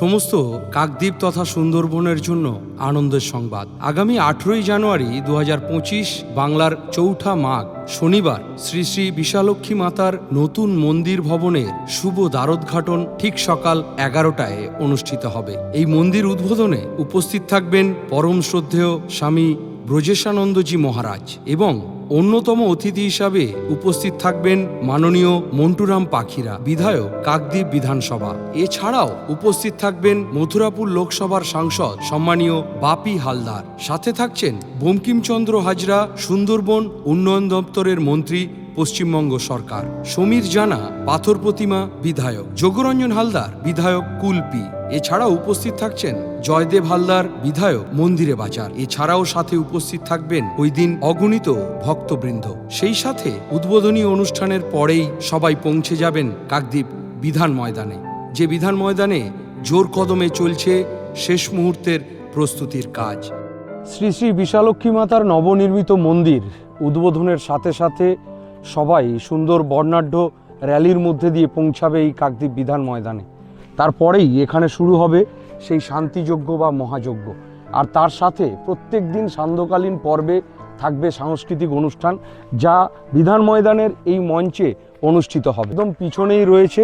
সমস্ত কাকদ্বীপ তথা সুন্দরবনের জন্য আনন্দের সংবাদ। আগামী আঠেরোই জানুয়ারি দু হাজার পঁচিশ বাংলার চৌঠা মাঘ। শনিবার শ্রী শ্রী বিশালক্ষী মাতার নতুন মন্দির ভবনের শুভ দ্বারোদ্ঘাটন ঠিক সকাল এগারোটায় অনুষ্ঠিত হবে। এই মন্দির উদ্বোধনে উপস্থিত থাকবেন পরম শ্রদ্ধেয় স্বামী ব্রজেশানন্দজি মহারাজ এবং অন্যতম অতিথি হিসাবে উপস্থিত থাকবেন মাননীয় মন্টুরাম পাখিরা, বিধায়ক কাকদ্বীপ বিধানসভা। এছাড়াও উপস্থিত থাকবেন মথুরাপুর লোকসভার সাংসদ সম্মানীয় বাপি হালদার। সাথে থাকছেন বঙ্কিমচন্দ্র হাজরা, সুন্দরবন উন্নয়ন দপ্তরের মন্ত্রী পশ্চিমবঙ্গ সরকার। সমীর জানা, পাথর প্রতিমা, বিধায়ক। যোগরঞ্জন হালদার, বিধায়ক কুলপি। এছাড়াও উপস্থিত থাকছেন জয়দেব হালদার, বিধায়ক মন্দিরে বাজার। এছাড়াও সাথে উপস্থিত থাকবেন ওই দিন অগণিত ভক্তবৃন্দ। সেই সাথে উদ্বোধনী অনুষ্ঠানের পরেই সবাই পৌঁছে যাবেন কাকদ্বীপ বিধান ময়দানে। যে বিধান ময়দানে জোর কদমে চলছে শেষ মুহূর্তের প্রস্তুতির কাজ। শ্রী শ্রী বিশালক্ষী মাতার নবনির্মিত মন্দির উদ্বোধনের সাথে সাথে সবাই সুন্দর বর্ণাঢ্য র্যালির মধ্যে দিয়ে পৌঁছাবে এই কাকদ্বীপ বিধান ময়দানে। তারপরেই এখানে শুরু হবে সেই শান্তিযজ্ঞ বা মহাযজ্ঞ। আর তার সাথে প্রত্যেক দিন সান্ধ্যকালীন পর্বে থাকবে সাংস্কৃতিক অনুষ্ঠান যা বিধান ময়দানের এই মঞ্চে অনুষ্ঠিত হবে। একদম পিছনেই রয়েছে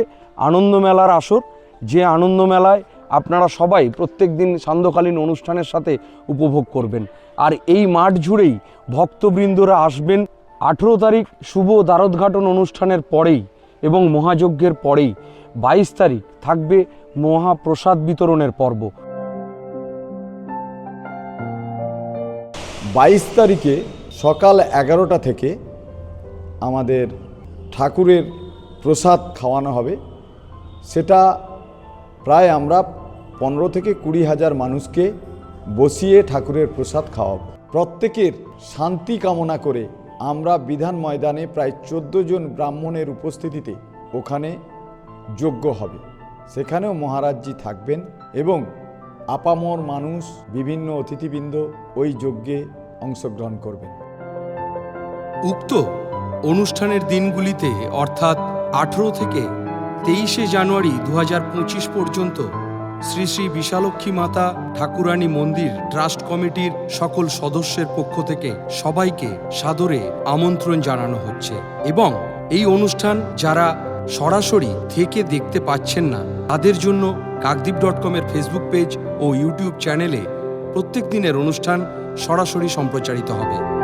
আনন্দ মেলার আসর। যে আনন্দ মেলায় আপনারা সবাই প্রত্যেক দিন সান্ধ্যকালীন অনুষ্ঠানের সাথে উপভোগ করবেন। আর এই মাঠ জুড়েই ভক্তবৃন্দরা আসবেন আঠেরো তারিখ শুভ দ্বারোদ্ঘাটন অনুষ্ঠানের পরেই এবং মহাযজ্ঞের পরেই বাইশ তারিখ থাকবে মহাপ্রসাদ বিতরণের পর্ব। বাইশ তারিখে সকাল এগারোটা থেকে আমাদের ঠাকুরের প্রসাদ খাওয়ানো হবে। সেটা প্রায় আমরা পনেরো থেকে কুড়ি হাজার মানুষকে বসিয়ে ঠাকুরের প্রসাদ খাওয়াবো। প্রত্যেকের শান্তি কামনা করে আমরা বিধান ময়দানে প্রায় চোদ্দ জন ব্রাহ্মণের উপস্থিতিতে ওখানে যজ্ঞ হবে। সেখানেও মহারাজজি থাকবেন এবং আপামর মানুষ, বিভিন্ন অতিথিবৃন্দ ওই যজ্ঞে অংশগ্রহণ করবেন। উক্ত অনুষ্ঠানের দিনগুলিতে অর্থাৎ আঠেরো থেকে তেইশে জানুয়ারি দু হাজার পঁচিশ পর্যন্ত শ্রী শ্রী বিশালক্ষী মাতা ঠাকুরানী মন্দির ট্রাস্ট কমিটির সকল সদস্যের পক্ষ থেকে সবাইকে সাদরে আমন্ত্রণ জানানো হচ্ছে এবং এই অনুষ্ঠান যারা সরাসরি থেকে দেখতে পাচ্ছেন না, তাদের জন্য কাকদ্বীপ ডট কমের ফেসবুক পেজ ও ইউটিউব চ্যানেলে প্রত্যেক দিনের অনুষ্ঠান সরাসরি সম্প্রচারিত হবে।